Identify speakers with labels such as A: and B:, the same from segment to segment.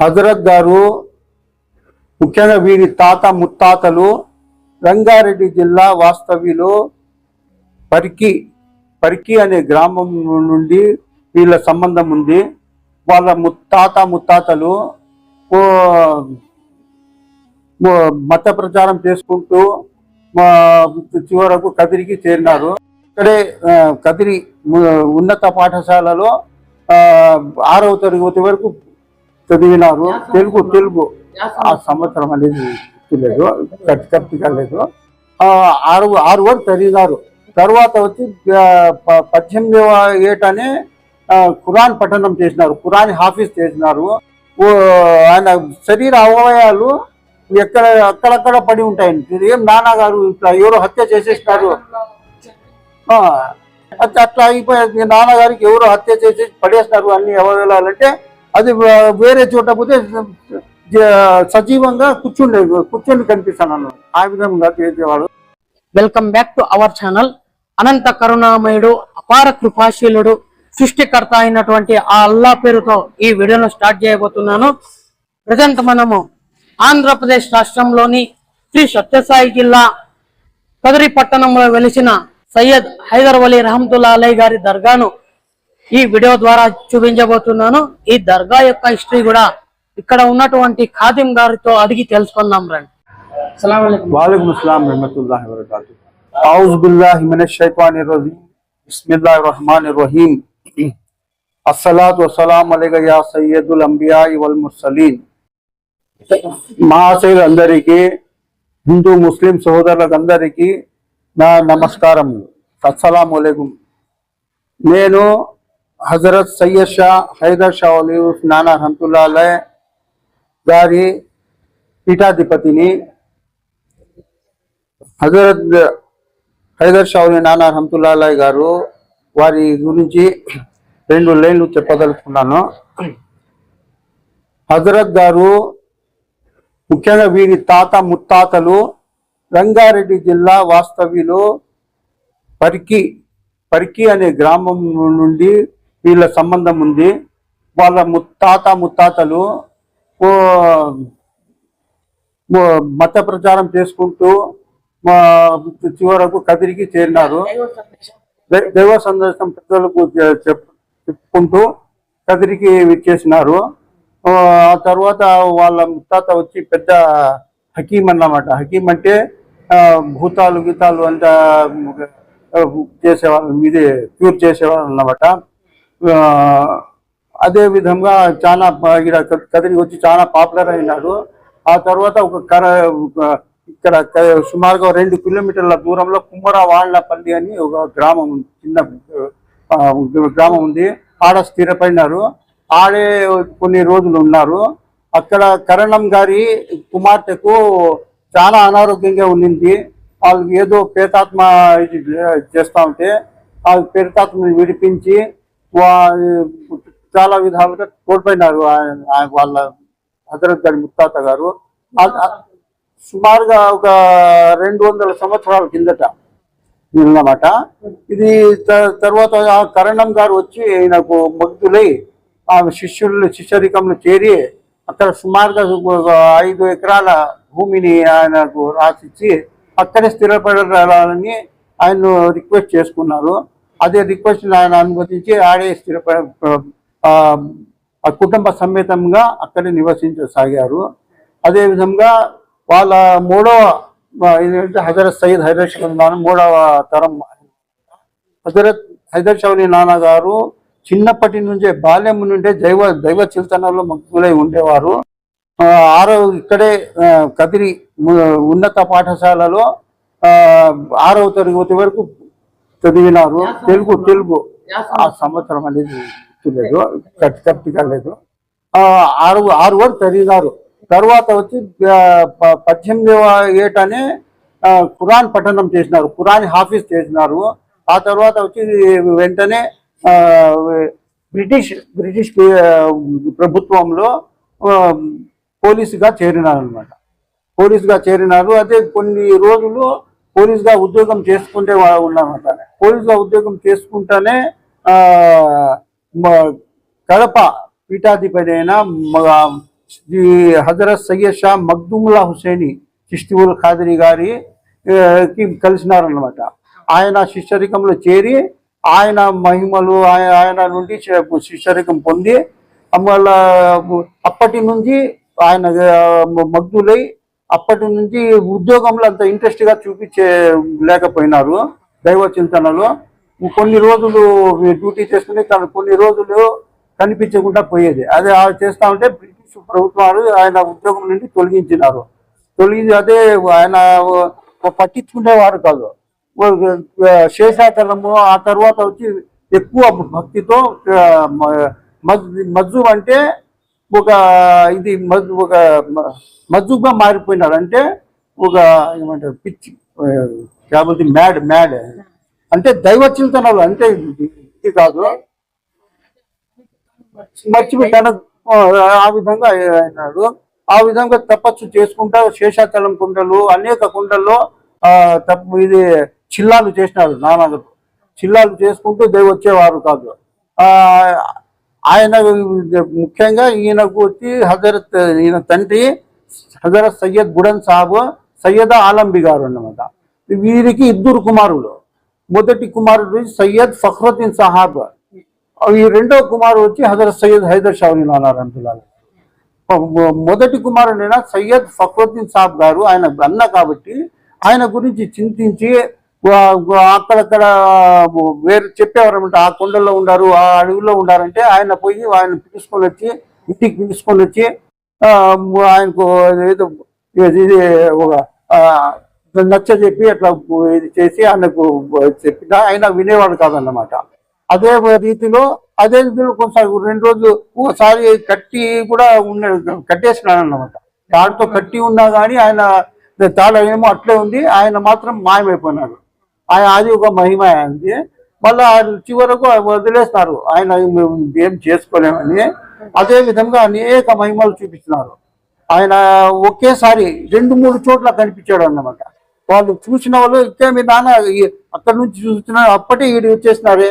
A: హజరత్ గారు ముఖ్యంగా వీరి తాత ముత్తాతలు రంగారెడ్డి జిల్లా వాస్తవ్యులు పరికి పరికి అనే గ్రామం నుండి వీళ్ళ సంబంధం ఉంది. వాళ్ళ ముత్తాత ముత్తాతలు మత ప్రచారం చేసుకుంటూ చివరకు కదిరికి చేరినారు. ఇక్కడే కదిరి ఉన్నత పాఠశాలలో ఆరవ తరగతి వరకు చదివినారు. తెలుగు తెలుగు. ఆ సంవత్సరం. అనేది కరెక్ట్ కరెక్ట్గా లేదు. ఆరు ఆరు వరకు చదివినారు. తర్వాత వచ్చి పద్దెనిమిదవ ఏటనే ఆ, ఖురాన్ పఠనం చేసినారు. ఖురాన్ హాఫీజ్ చేసినారు. ఆయన శరీర అవయవాలు ఎక్కడ అక్కడక్కడ పడి ఉంటాయండి ఏం నాన్నగారు ఇట్లా ఎవరో హత్య చేసేసినారు. ఆ, అట్లా అయిపోయింది మీ నాన్నగారికి ఎవరో హత్య చేసి పడేసినారు అన్ని అవయవాలంటే అది వేరే చోట పోతే సజీవంగా కూర్చుండే కూర్చొని కనిపిస్తాను ఆ విధంగా చేసేవాడు.
B: Welcome back to our channel అనంత కరుణామయుడు అపార కృపాశీలుడు సృష్టికర్త అయినటువంటి ఆ అల్లా పేరుతో ఈ వీడియోను స్టార్ట్ చేయబోతున్నాను. ప్రజెంట్ మనము ఆంధ్రప్రదేశ్ రాష్ట్రంలోని శ్రీ సత్యసాయి జిల్లా కదిరి పట్టణంలో వెలిసిన సయ్యద్ హైదర్ అలీ రహమతుల్లా అలై గారి దర్గాను ఈ వీడియో ద్వారా చూపించబోతున్నాను. ఈ దర్గా యొక్క హిస్టరీ కూడా ఇక్కడ ఉన్నటువంటి ఖాదిం గారితో అడిగి తెలుసుకుందాం రండి.
A: అందరికి హిందూ ముస్లిం సహోదరులందరికీ నా నమస్కారం అస్సలాం అలైకుం. నేను హజరత్ సయ్యద్ షా హైదర్ షా అలీ నానా రహమతుల్లా గారి పీఠాధిపతిని హజరత్ హైదర్ షావుని నానా రహమతుల్లా గారు వారి గురించి రెండు లైన్లు చెప్పదలుచుకున్నాను. హజరత్ గారు ముఖ్యంగా వీరి తాత ముత్తాతలు రంగారెడ్డి జిల్లా వాస్తవ్యులు పరికి పరికి అనే గ్రామం నుండి వీళ్ళ సంబంధం ఉంది. వాళ్ళ ముత్తాత ముత్తాతలు మత ప్రచారం చేసుకుంటూ చివరకు కదిరికి చేరినారు. దైవ సందర్శనం పెద్దలకు చెప్పుకుంటూ కదిరికి చేసినారు. ఆ తర్వాత వాళ్ళ ముత్తాత వచ్చి పెద్ద హకీం అన్నమాట. హకీం అంటే భూతాలు గీతాలు అంతా ఆ, చేసేవాళ్ళు ఇదే క్యూర్ చేసేవాళ్ళు అన్నమాట అదే విధంగా చాలా ఇక్కడ ఈడ వచ్చి చాలా పాపులర్ అయినారు ఆ తర్వాత ఒక కర ఇక్కడ సుమారుగా రెండు కిలోమీటర్ల దూరంలో కుమ్మర వాళ్ళపల్లి అని ఒక గ్రామం చిన్న గ్రామం ఉంది. ఆడ స్థిరపడినారు. ఆడే కొన్ని రోజులు ఉన్నారు. అక్కడ కరణం గారి కుమార్తెకు చాలా అనారోగ్యంగా ఉండింది. వాళ్ళు ఏదో ప్రేతాత్మ ఇది చేస్తా ఉంటే ఆ ప్రేతాత్మని విడిపించి చాలా విధాలుగా కోల్పోయినారు ఆయన- ఆయన వాళ్ళ హజరత్ గారి. ముత్తాత గారు సుమారుగా ఒక రెండు వందల సంవత్సరాల కిందట అన్నమాట ఇది త- తర్వాత కరణం గారు వచ్చి ఆయనకు భక్తులై ఆమె శిష్యులు శిష్యరికంలో చేరి అక్కడ సుమారుగా ఐదు ఎకరాల భూమిని ఆయనకు రాసిచ్చి అక్కడే స్థిరపడాలని ఆయన రిక్వెస్ట్ చేసుకున్నారు. అదే రిక్వెస్ట్ ఆయన అనుమతించి ఆడే స్థిర కుటుంబ సమేతంగా అక్కడే నివసించసాగారు. అదే విధంగా వాళ్ళ మూడవ ఏంటంటే హజరత్ సయ్యద్ హైదర్ నాన్న మూడవ తరం హజరత్ హైదర్ షౌలి నాన్న గారు చిన్నప్పటి నుంచే బాల్యం నుండే దైవ దైవ చింతనలో మగ్గులై ఉండేవారు. ఆరో ఇక్కడే కదిరి ఉన్నత పాఠశాలలో ఆ, ఆరవ తరగతి వరకు చదివినారు. తెలుగు తెలుగు. ఆ సంవత్సరం. అనేది గుర్తులేదు కరెక్ట్ కరెక్ట్గా లేదు ఆరు ఆరు వరకు చదివినారు. తర్వాత వచ్చి పద్దెనిమిదవ ఏటనే ఆ, ఖురాన్ పఠనం చేసినారు. ఖురాన్ హాఫీజ్ చేసినారు. ఆ తర్వాత వచ్చి వెంటనే బ్రిటిష్ బ్రిటిష్ ప్రభుత్వంలో పోలీసుగా చేరినారు అనమాట పోలీసుగా చేరినారు. అదే కొన్ని రోజులు పోలీస్గా ఉద్యోగం చేసుకుంటే ఉన్నారన్నమాట. పోలీసుగా ఉద్యోగం చేసుకుంటానే కడప పీఠాధిపతి అయిన హజరత్ సయ్యద్ షా మగ్దుముల్లా హుసేని చిష్టివుల్ ఖాదరి గారి కలిసినారనమాట కి ఆయన శిష్యరికంలో చేరి ఆయన మహిమలు ఆయన నుండి శిష్యరికం పొంది మళ్ళా అప్పటి నుంచి ఆయన ఆ, మగ్దులై అప్పటి నుంచి ఉద్యోగంలో అంత ఇంట్రెస్ట్గా చూపించే లేకపోయినారు దైవ చింతనలో. కొన్ని రోజులు డ్యూటీ చేసుకుని తను కొన్ని రోజులు కనిపించకుండా పోయేది. అదే ఆ చేస్తా ఉంటే బ్రిటిష్ ప్రభుత్వాలు ఆయన ఉద్యోగం నుండి తొలగించినారు. తొలగించి అదే ఆయన పట్టించుకునేవారు కాదు. శేషాచలము ఆ తర్వాత వచ్చి ఎక్కువ భక్తితో మజ్- మజ్జు అంటే ఒక ఇది ఒక మ- మజ్జుగా మారిపోయినాడు అంటే ఒక ఏమంటారు పిచ్చి కాబట్టి మ్యాడ్ మ్యాడ్. అంటే దైవ చింతనలు అంటే ఇది ఇది కాదు. మర్చిపోయి తన ఆ, విధంగా అయినాడు ఆ విధంగా తపస్సు చేసుకుంటా శేషాచలం కుండలు అనేక కుండల్లో ఆ తప్పు ఇది చిల్లాలు చేసినాడు నానాలకు చిల్లాలు చేసుకుంటూ దేవు వచ్చేవారు కాదు ఆయన ముఖ్యంగా ఈయనకు వచ్చి హజరత్ ఈయన తండ్రి హజరత్ సయ్యద్ బుడన్ సాబ్ సయ్యద్ ఆలంబి గారు అన్నమాట. వీరికి ఇద్దరు కుమారులు. మొదటి కుమారుడు సయ్యద్ ఫఖ్రుద్దీన్ సాహాబ్. ఈ రెండో కుమారుడు వచ్చి హజరత్ సయ్యద్ హైదర్ షావుని నానారంతులాలు మొదటి కుమారుడైన సయ్యద్ ఫఖ్రుద్దీన్ సాబ్ గారు ఆయన అన్న కాబట్టి ఆయన గురించి చింతించి అక్కడక్కడ వేరు చెప్పేవారనమాట ఆ కొండల్లో ఉండారు ఆ అడవిలో ఉండారంటే ఆయన పోయి ఆయన పిలుచుకొని వచ్చి ఇంటికి పిలుచుకొని వచ్చి ఆయనకు ఏదో ఇది ఒక నచ్చ చెప్పి అట్లా ఇది చేసి ఆయనకు చెప్పిన ఆయన వినేవాడు కాదన్నమాట. అదే రీతిలో అదే రీతిలో కొనసాగు రెండు రోజులు ఒకసారి కట్టి కూడా ఉన్న కట్టేసినాడు అన్నమాట దాంతో కట్టి ఉన్నా కానీ ఆయన తాళ ఏమో అట్లే ఉంది ఆయన మాత్రం మాయమైపోయినాడు. ఆయన అది ఒక మహిమ ఆయనకి. మళ్ళీ చివరకు వదిలేస్తారు. ఆయన మేము ఏం చేసుకోలేమని. అదే విధంగా అనేక మహిమలు చూపిస్తున్నారు. ఆయన ఒకేసారి రెండు మూడు చోట్ల కనిపించాడు అన్నమాట. వాళ్ళు చూసిన వాళ్ళు ఇక్కడ మీ నాన్న అక్కడి నుంచి చూస్తున్నారు అప్పటి వీడు వచ్చేసినారే.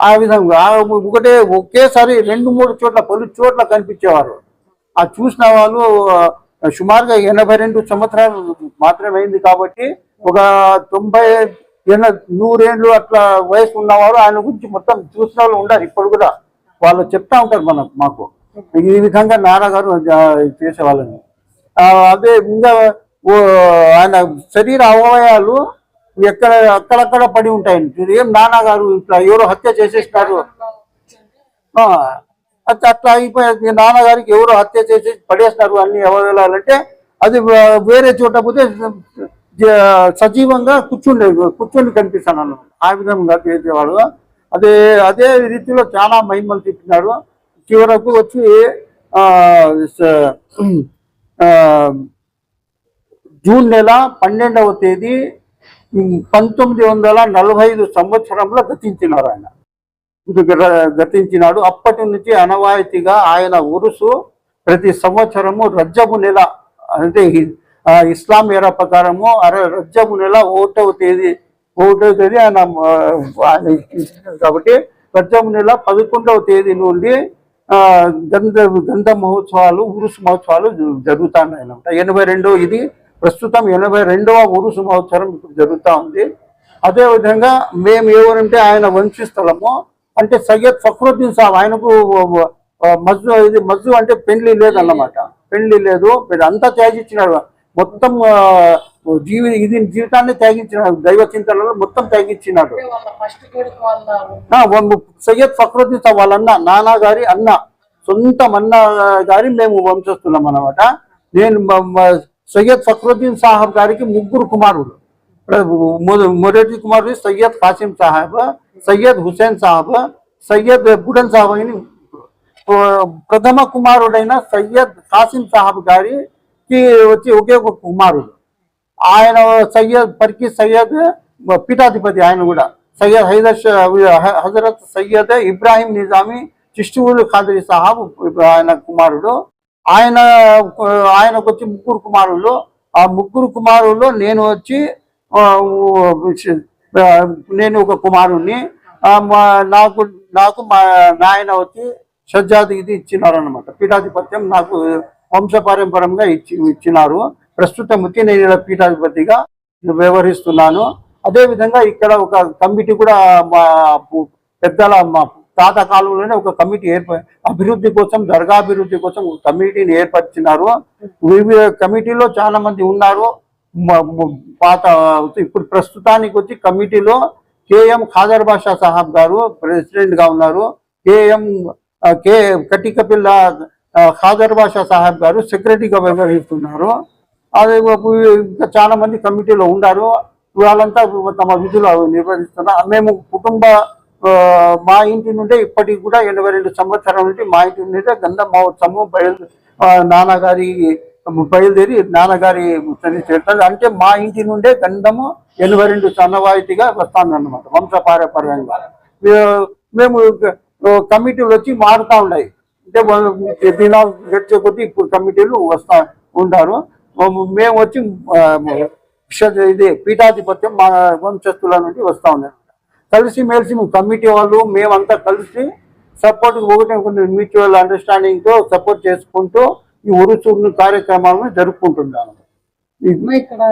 A: ఆ విధంగా ఒకటే ఒకేసారి రెండు మూడు చోట్ల పలు చోట్ల కనిపించేవారు. ఆ చూసిన వాళ్ళు సుమారుగా ఎనభై రెండు సంవత్సరాలు మాత్రమే అయింది కాబట్టి ఒక తొంభై ఎన నూరేళ్ళు అట్లా వయసు ఉన్నవారు ఆయన గురించి మొత్తం చూసిన వాళ్ళు ఉండరు ఇప్పుడు కూడా. వాళ్ళు చెప్తా ఉంటారు మనకు మాకు. ఈ విధంగా నాన్నగారు చేసేవాళ్ళని. అదే ఇంకా ఓ ఆయన శరీర అవయవాలు ఎక్కడ అక్కడక్కడ పడి ఉంటాయి. ఏం నాన్నగారు ఇట్లా ఎవరో హత్య చేసేసినారు? ఆ, అట్లా అట్లా అయిపోయి నాన్నగారికి ఎవరో హత్య చేసి పడేసినారు అన్ని అవయవాలంటే అది వేరే చోట పోతే సజీవంగా కూర్చుండే కూర్చొని కనిపిస్తాను అన్నమాట ఆ విధంగా చేసేవాడు. అదే అదే రీతిలో చాలా మహిమలు చెప్పినాడు. చివరకు వచ్చి జూన్ నెల పన్నెండవ తేదీ పంతొమ్మిది వందల నలభై ఐదు సంవత్సరంలో గతించినారు ఆయన. ఇది గతించినాడు. అప్పటి నుంచి అనవాయితీగా ఆయన ఉరుసు ప్రతి సంవత్సరము రజ్జబు నెల అంటే ఇస్లాం ఏరా ప్రకారము అరే రజము నెల ఒకటవ తేదీ ఒకటవ తేదీ ఆయన కాబట్టి రజము నెల పదకొండవ తేదీ నుండి గంధ గంధ మహోత్సవాలు ఉరుసు మహోత్సవాలు జరుగుతున్నాయి అనమాట ఎనభై రెండవ ఇది ప్రస్తుతం ఎనభై రెండవ ఉరుసు మహోత్సవం ఇప్పుడు జరుగుతూ ఉంది. అదే విధంగా మేము ఎవరంటే ఆయన వంశస్థలము అంటే సయ్యద్ ఫక్రుద్దీన్ సాబ్ ఆయనకు మజ్జు ఇది మజ్జు అంటే పెళ్ళి లేదన్నమాట. పెళ్ళి లేదు అంతా త్యాగించినాడు మొత్తం జీవి ఇది జీవితాన్ని త్యాగించినాడు దైవ చింతనలో మొత్తం త్యాగించినాడు.
B: వాళ్ళు
A: సయ్యద్ ఫక్రుద్దీన్ సాబ్ వాళ్ళ అన్న నానా గారి అన్న సొంతం అన్న గారి మేము వంశస్థులం అన్నమాట. నేను సయ్యద్ ఫక్రుద్దీన్ సాహబ్ గారికి ముగ్గురు కుమారుడు మొద- మొదటి కుమారుడు సయ్యద్ కాసిం సాహబ్ సయ్యద్ హుసేన్ సాహబ్ సయ్యద్ బుడన్ సాహబ్ అని ప్రథమ కుమారుడైన సయ్యద్ కాసిం సాహబ్ కి వచ్చి ఒకే ఒక కుమారుడు. ఆయన సయ్యద్ పర్కి సయ్యద్ పీఠాధిపతి ఆయన కూడా. సయ్యద్ హైదర్ హజరత్ సయ్యద్ ఇబ్రాహిం నిజామి చిష్టువులు ఖాదరి సాహాబ్ ఆయన కుమారుడు. ఆయన ఆయనకు వచ్చి ముగ్గురు కుమారులు. ఆ ముగ్గురు కుమారుల్లో నేను వచ్చి నేను ఒక కుమారుణ్ణి. మా నాకు నాకు మా నాయన వచ్చి సజ్జాది ఇది ఇచ్చినారు అనమాట పీఠాధిపత్యం నాకు వంశపారంపరంగా ఇచ్చి ఇచ్చినారు. ప్రస్తుతం ముత్తినేనిల పీఠాధిపతిగా వ్యవహరిస్తున్నాను. అదే విధంగా ఇక్కడ ఒక కమిటీ కూడా మా పెద్దల మా తాత కాలంలోనే ఒక కమిటీ ఏర్ప అభివృద్ధి కోసం దర్గా అభివృద్ధి కోసం ఒక కమిటీని ఏర్పరిచినారు. వివిధ కమిటీలో చాలా మంది ఉన్నారు. పాత ఇప్పుడు ప్రస్తుతానికి వచ్చి కమిటీలో కేఎం ఖాదర్ బాషా సాహబ్ గారు ప్రెసిడెంట్గా ఉన్నారు. కేఎం కే కటికపిల్ల ఖాదర్ బాషా సాహెబ్ గారు సెక్రటరీగా వ్యవహరిస్తున్నారు అదే ఇంకా చాలా మంది కమిటీలో ఉన్నారు. వాళ్ళంతా తమ విధులు నిర్వహిస్తున్నారు. మేము కుటుంబ మా ఇంటి నుండే ఇప్పటికి కూడా ఎనభై రెండు సంవత్సరం నుండి మా ఇంటి నుండే గంధం మహోత్సవం బయలు నాన్నగారి బయలుదేరి నాన్నగారి ముచ్చని చేస్తారు. అంటే మా ఇంటి నుండే గంధము ఎనభై రెండు సన్నవాయితీగా వస్తానన్నమాట వంశపారపర్యంగా. మేము- మేము కమిటీలు వచ్చి మారుతా ఉన్నాయి. అంటే దినాలు గడిచే కొద్దీ ఇప్పుడు కమిటీలు వస్తా ఉంటారు. మేము వచ్చి ఇది పీఠాధిపత్యం మా వంశస్థుల నుండి వస్తా ఉన్నాం కలిసి మెలిసి కమిటీ వాళ్ళు మేమంతా కలిసి సపోర్ట్ ఒకటి కొన్ని మ్యూచువల్ అండర్స్టాండింగ్తో సపోర్ట్ చేసుకుంటూ ఈ ఉరుచూరు కార్యక్రమాలను జరుపుకుంటున్నాను
B: ఇక్కడ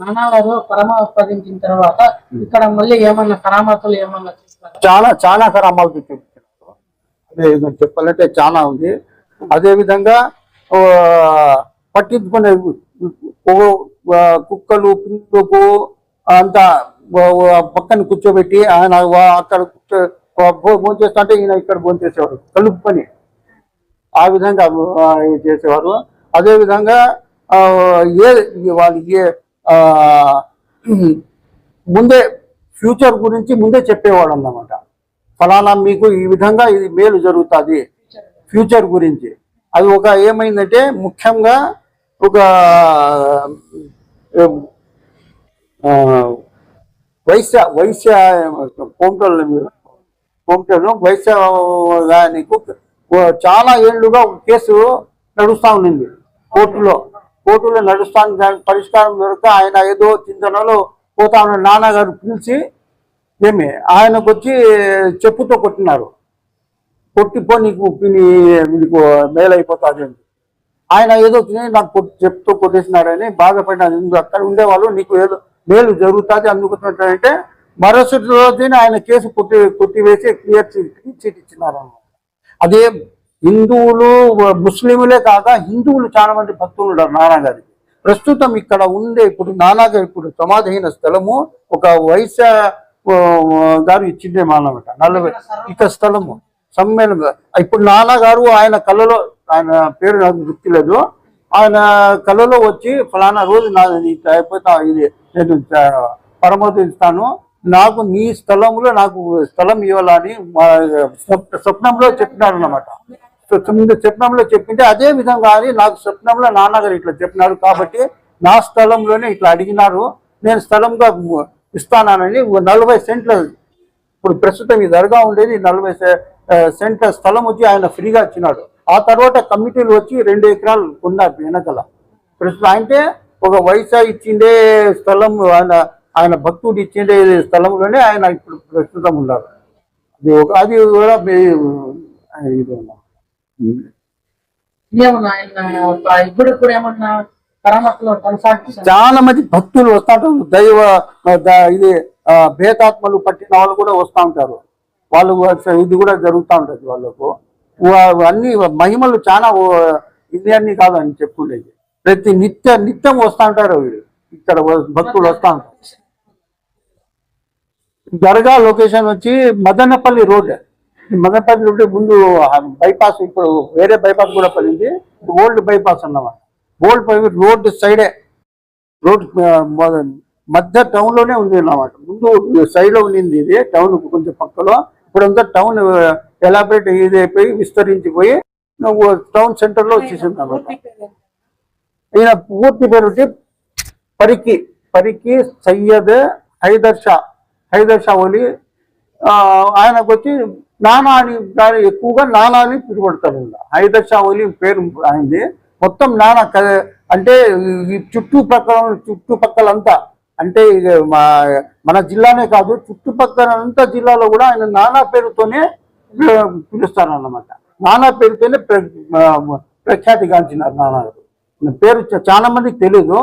B: నానావారు పరమాస్పదించిన తర్వాత ఇక్కడ మళ్ళీ ఏమన్నా కరామతులు ఏమన్నా
A: చాలా చాలా కరామాలు నేను చెప్పాలంటే చాలా ఉంది. అదేవిధంగా పట్టించుకునే కుక్కలు పిల్లుకు అంతా పక్కన కూర్చోబెట్టి ఆయన అక్కడ కూర్చో భోంచేస్తా అంటే ఈయన ఇక్కడ భోంచేసేవాడు కలుపుకొని ఆ విధంగా ఆ, చేసేవారు. అదేవిధంగా ఏ వాళ్ళకి ఏ ముందే ఫ్యూచర్ గురించి ముందే చెప్పేవాడు అన్నమాట ఫలానా మీకు ఈ విధంగా ఇది మేలు జరుగుతుంది. ఫ్యూచర్ గురించి. అది ఒక ఏమైందంటే ముఖ్యంగా ఒక వైశ్య వైశ్య కోమటోళ్ళు కోమటోళ్ళు వైశ్య నీకు చాలా ఏళ్ళుగా ఒక కేసు నడుస్తూ ఉండింది కోర్టులో. కోర్టులో నడుస్తాను దానికి పరిష్కారం దొరక ఆయన ఏదో చింతనలో పోతా ఉన్న నాన్నగారు పిలిచి మేమే ఆయనకు వచ్చి చెప్పుతో కొట్టినారు. కొట్టిపో నీకు నీ- నీకు అయిపోతుంది అని ఆయన ఏదో తిని నాకు కొట్టి చెప్తూ కొట్టేసినారని బాధపడినారు. అక్కడ ఉండేవాళ్ళు నీకు ఏదో మేలు జరుగుతుంది అందుకుంటున్నారంటే మరుసటి రోజున ఆయన కేసు కొట్టి కొట్టివేసి క్లియర్ చీట్ ఇచ్చినారు అదే హిందువులు ముస్లింలే కాక హిందువులు చాలా మంది భక్తులు ఉన్నారు ప్రస్తుతం ఇక్కడ ఉండే ఇప్పుడు నానాగారి ఇప్పుడు సమాధి అయిన స్థలము ఒక వైశ్య గారు ఇచ్చిందే మానమాట నలభై ఇక స్థలము. సమ్మేళనం. ఇప్పుడు నాన్నగారు ఆయన కళలో ఆయన పేరు నాకు గుర్తులేదు. ఆయన కళలో వచ్చి ఫలానా రోజు నా అయిపోతా ఇది నేను పరమోదిస్తాను. పరమతి ఇస్తాను నాకు నీ స్థలంలో నాకు స్థలం ఇవ్వాలని మా స్వప్నంలో చెప్పినారు అనమాట ముందు స్వప్నంలో చెప్పింటే అదే విధంగా అని నాకు స్వప్నంలో నాన్నగారు ఇట్లా చెప్పినారు. కాబట్టి నా స్థలంలోనే ఇట్లా అడిగినారు. నేను స్థలంగా ఇస్తానని నలభై సెంట్ల ఇప్పుడు ప్రస్తుతం ఈ దర్గా ఉండేది నలభై సెంట్ల స్థలం వచ్చి ఆయన ఫ్రీగా ఇచ్చినాడు. ఆ తర్వాత కమిటీలు వచ్చి రెండు ఎకరాలు కొన్నారు వెనకల. ప్రస్తుతం అంటే ఒక వైసా ఇచ్చిండే స్థలం ఆయన ఆయన భక్తుడు ఇచ్చిండే స్థలంలోనే ఆయన ఇప్పుడు ప్రస్తుతం ఉన్నారు. అది ఒక అది కూడా ఇది
B: ఏమన్నా ఆయన ఇప్పుడు కూడా ఏమన్నా
A: చాలా మంది భక్తులు వస్తూ ఉంటారు దైవ ఇది భేదాత్మలు పట్టిన వాళ్ళు కూడా వస్తూ ఉంటారు. వాళ్ళు ఇది కూడా జరుగుతూ ఉంటుంది వాళ్ళకు. అన్ని మహిమలు చాలా ఓ- ఇది అన్ని కాదు అని చెప్పుండేది ప్రతి నిత్య నిత్యం వస్తూ ఉంటారు వీళ్ళు. ఇక్కడ భక్తులు వస్తూ ఉంటారు. దర్గా లొకేషన్ వచ్చి మదనపల్లి రోడ్. మదనపల్లి రోడ్ ముందు బైపాస్ ఇప్పుడు వేరే బైపాస్ కూడా పడింది. ఓల్డ్ బైపాస్ అన్నమాట. ఓల్డ్ బైపాస్ రోడ్ సైడే రోడ్ మధ్య టౌన్లోనే ఉంది అన్నమాట ముందు సైడ్లో ఉండింది ఇది టౌన్ కొంచెం పక్కలో. ఇప్పుడంతా టౌన్ ఎలాబరేట్ ఇది అయిపోయి విస్తరించిపోయి టౌన్ సెంటర్లో వచ్చేసింది అన్నమాట. ఈయన పూర్తి పేరు వచ్చి పరికి పరికి సయ్యద్ హైదర్ షా హైదర్ షా ఒలి ఆ, ఆయనకు వచ్చి నానా అని ఎక్కువగా నానా అని పిలువడతారు ఈయన. హైదర్ షా ఒలి పేరు ఆయనది. మొత్తం నాన్న క- అంటే ఈ చుట్టుపక్కల చుట్టుపక్కలంతా అంటే మా మన జిల్లానే కాదు చుట్టుపక్కల అంతా జిల్లాలో కూడా ఆయన నానా పేరుతోనే పిలుస్తారన్నమాట. నానా పేరుతోనే ప్ర- ఆ, ప్రఖ్యాతిగాంచినారు నానా. పేరు చాలా మందికి తెలీదు.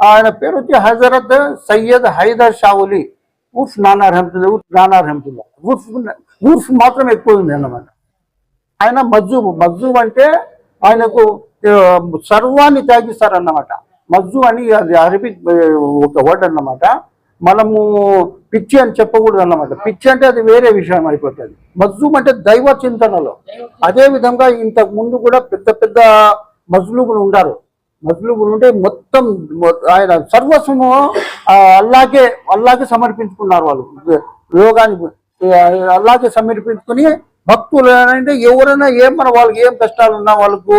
A: ఆయన పేరు వచ్చి హజరత్ సయ్యద్ హైదర్ షావులి ఉర్ఫ్ నానా రహమతుల్లా ఉర్ఫ్ నానా రహమతుల్లా. ఉర్ఫ్ ఉర్ఫ్ మాత్రం ఎక్కువ ఉంది అన్నమాట ఆయన మజ్జూబ్ మజ్జూబ్ అంటే ఆయనకు సర్వాన్ని త్యాగిస్తారన్నమాట. మజ్జు అని అది అరబిక్ ఒక వర్డ్ అన్నమాట. మనము పిచ్చి అని చెప్పకూడదు అన్నమాట పిచ్చి అంటే అది వేరే విషయం అయిపోతుంది. మజ్జూమ్ అంటే దైవ చింతనలో. అదే విధంగా ఇంతకు ముందు కూడా పెద్ద పెద్ద మజ్లూబులు ఉండారు. మజ్లూబులు ఉంటే మొత్తం ఆయన సర్వస్వము అల్లాగే అల్లాకే అల్లాకే సమర్పించుకున్నారు వాళ్ళు. యోగానికి అల్లాగే అల్లాకే సమర్పించుకుని భక్తులు అంటే ఎవరైనా ఏమన్నా వాళ్ళకి ఏం కష్టాలు ఉన్నా వాళ్ళకు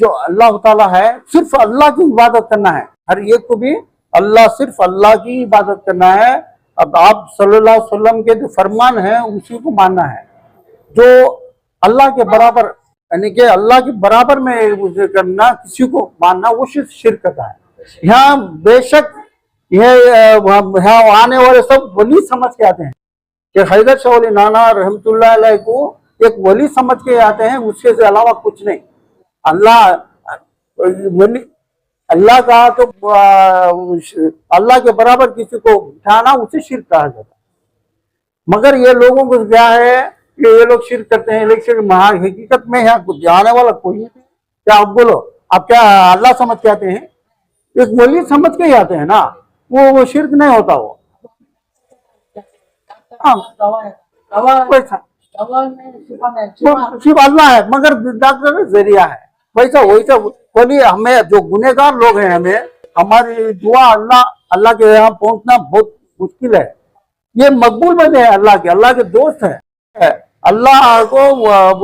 A: जो अल्लाह ताला है, सिर्फ़ अल्लाह की इबादत करना है। हर एक को भी अल्लाह सिर्फ़ अल्लाह की इबादत करना है। अब आप सल्लल्लाहु अलैहि वसल्लम के जो फरमान है, उसी को मानना है। जो अल्लाह के बराबर, यानी कि अल्लाह के बराबर में उसे करना, किसी को मानना, वो सिर्फ़ शिरक करता है। यहाँ बेशक ये वहाँ यहाँ आने वाले सब वली समझ के आते हैं। कि हैदर शाह नाना रहमतुल्लाह को एक वली समझ के आते हैं, उसके अलावा कुछ नहीं। अल्लाह अल्लाह का तो अल्लाह के बराबर किसी को उठाना उसे शिर कहा जाता मगर ये लोगों को क्या है कि ये लोग शिरक करते हैं लेकिन महा हकीकत में यहाँ कुछ जाने वाला कोई नहीं। क्या आप बोलो आप क्या अल्लाह समझ के आते हैं? एक वली समझ के ही आते हैं ना। वो वो शिरक नहीं होता वो। हाँ। वैसा वो सिर्फ़ अल्लाह है मगर डॉक्टर ज़रिया है। वैसा वैसा बोलिए हमें जो गुनेगार लोग हैं हमें, हमारी दुआ अल्लाह अल्लाह के यहाँ पहुँचना बहुत मुश्किल है। ये मकबूल बंदे हैं अल्लाह के अल्लाह के दोस्त हैं। अल्लाह को,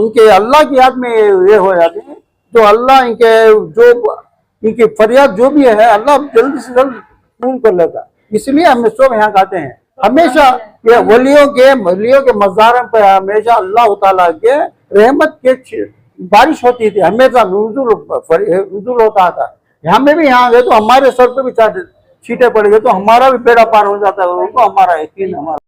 A: उनके अल्लाह की याद में ये हो जाते हैं। जो अल्लाह इनके, जो इनकी फरियाद जो भी है, अल्लाह जल्दी से जल्द पूर्ण कर लेता इसलिए हम सब यहाँ गाते हैं। हमेशा ये वलियों के वलियों के मज़ारों पर हमेशा अल्लाह तला के रहमत के बारिश होती थी, हमेशा रुजुल रुजुल होता था। हमें भी यहाँ गए तो हमारे सर पे भी छीटे पड़ गए तो हमारा भी बेड़ा पार हो जाता है, उनको हमारा यकीन हमारा।